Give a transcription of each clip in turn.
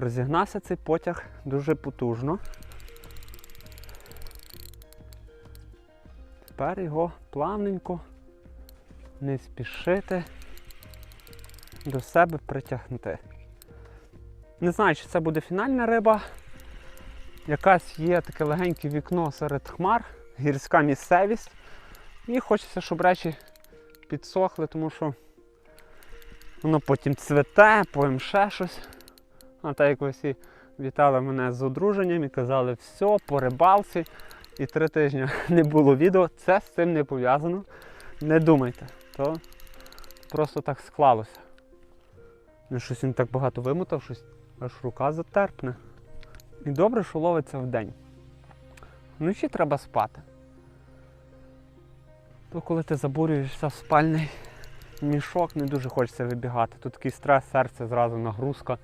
Розігнався цей потяг дуже потужно. Тепер його плавненько не спішити до себе притягнути. Не знаю, чи це буде фінальна риба. Якась є таке легеньке вікно серед хмар, гірська місцевість. І хочеться, щоб речі підсохли, тому що воно потім цвете, потім ще щось. А так як ви вітали мене з одруженням і казали, все, по рибалці. І три тижні не було відео, це з цим не пов'язано. Не думайте, то просто так склалося. Ну, щось він так багато вимотав, щось аж рука затерпне. І добре, що ловиться вдень. Вночі треба спати. То коли ти забурюєшся в спальний мішок, не дуже хочеться вибігати. Тут такий стрес, серце, зразу нагрузка,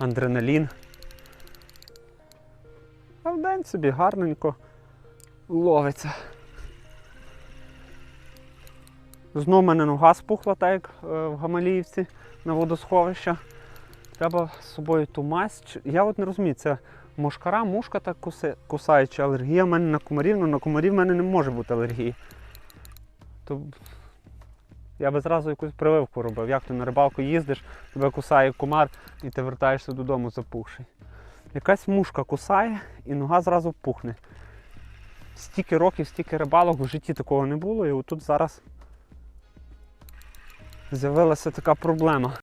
адреналін. А вдень собі гарненько ловиться. Знову мене нога спухла, так як е, в Гамаліївці на водосховища. Треба з собою ту мазь. Я от не розумію, це мошкара, мушка так кусає, чи алергія в мене на комарів, але на комарів в мене не може бути алергії. То я би зразу якусь прививку робив. Як ти на рибалку їздиш, тебе кусає комар і ти вертаєшся додому запухший. Якась мушка кусає і нога зразу пухне. Стільки років, стільки рибалок в житті такого не було, і отут зараз з'явилася така проблема.